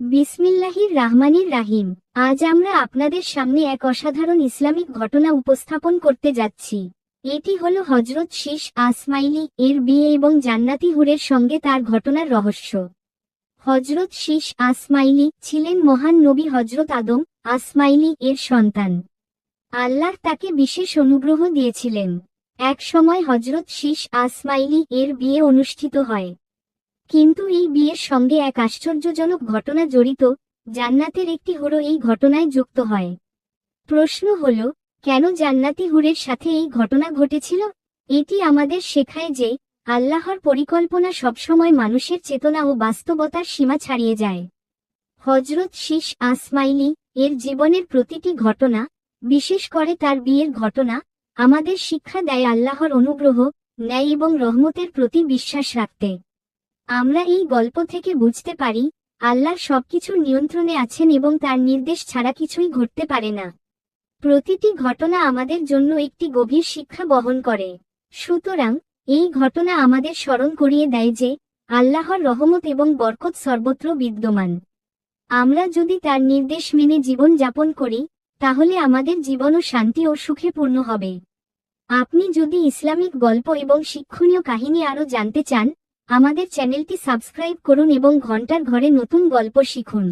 বিসমিল্লাহির রাহমানির রাহিম। আজ আমরা আপনাদের সামনে এক অসাধারণ ইসলামিক ঘটনা উপস্থাপন করতে যাচ্ছি। এটি হল হজরত শীষ আসমাইলি এর বিয়ে এবং জান্নাতি হুরের সঙ্গে তার ঘটনার রহস্য। হজরত শীষ আসমাইলি ছিলেন মহান নবী হজরত আদম আসমাইলি এর সন্তান। আল্লাহ তাকে বিশেষ অনুগ্রহ দিয়েছিলেন। এক সময় হজরত শীষ আসমাইলি এর বিয়ে অনুষ্ঠিত হয়। কিন্তু এই বিয়ের সঙ্গে এক আশ্চর্যজনক ঘটনা জড়িত, জান্নাতের একটি হুড়ো এই ঘটনায় যুক্ত হয়। প্রশ্ন হল, কেন জান্নাতি হুরের সাথে এই ঘটনা ঘটেছিল? এটি আমাদের শেখায় যে, আল্লাহর পরিকল্পনা সবসময় মানুষের চেতনা ও বাস্তবতার সীমা ছাড়িয়ে যায়। হজরত শীষ আসমাইলি এর জীবনের প্রতিটি ঘটনা, বিশেষ করে তার বিয়ের ঘটনা, আমাদের শিক্ষা দেয় আল্লাহর অনুগ্রহ, ন্যায় এবং রহমতের প্রতি বিশ্বাস রাখতে। আমরা এই গল্প থেকে বুঝতে পারি, আল্লাহ সবকিছুর নিয়ন্ত্রণে আছেন এবং তার নির্দেশ ছাড়া কিছুই ঘটতে পারে না। প্রতিটি ঘটনা আমাদের জন্য একটি গভীর শিক্ষা বহন করে। সুতরাং, এই ঘটনা আমাদের স্মরণ করিয়ে দেয় যে, আল্লাহর রহমত এবং বরকত সর্বত্র বিদ্যমান। আমরা যদি তার নির্দেশ মেনে জীবন যাপন করি, তাহলে আমাদের জীবনও শান্তি ও সুখে পূর্ণ হবে। আপনি যদি ইসলামিক গল্প এবং শিক্ষণীয় কাহিনী আরও জানতে চান আমাদের চ্যানেলটি সাবস্ক্রাইব করুন এবং ঘণ্টার ঘরে নতুন গল্প শিখুন।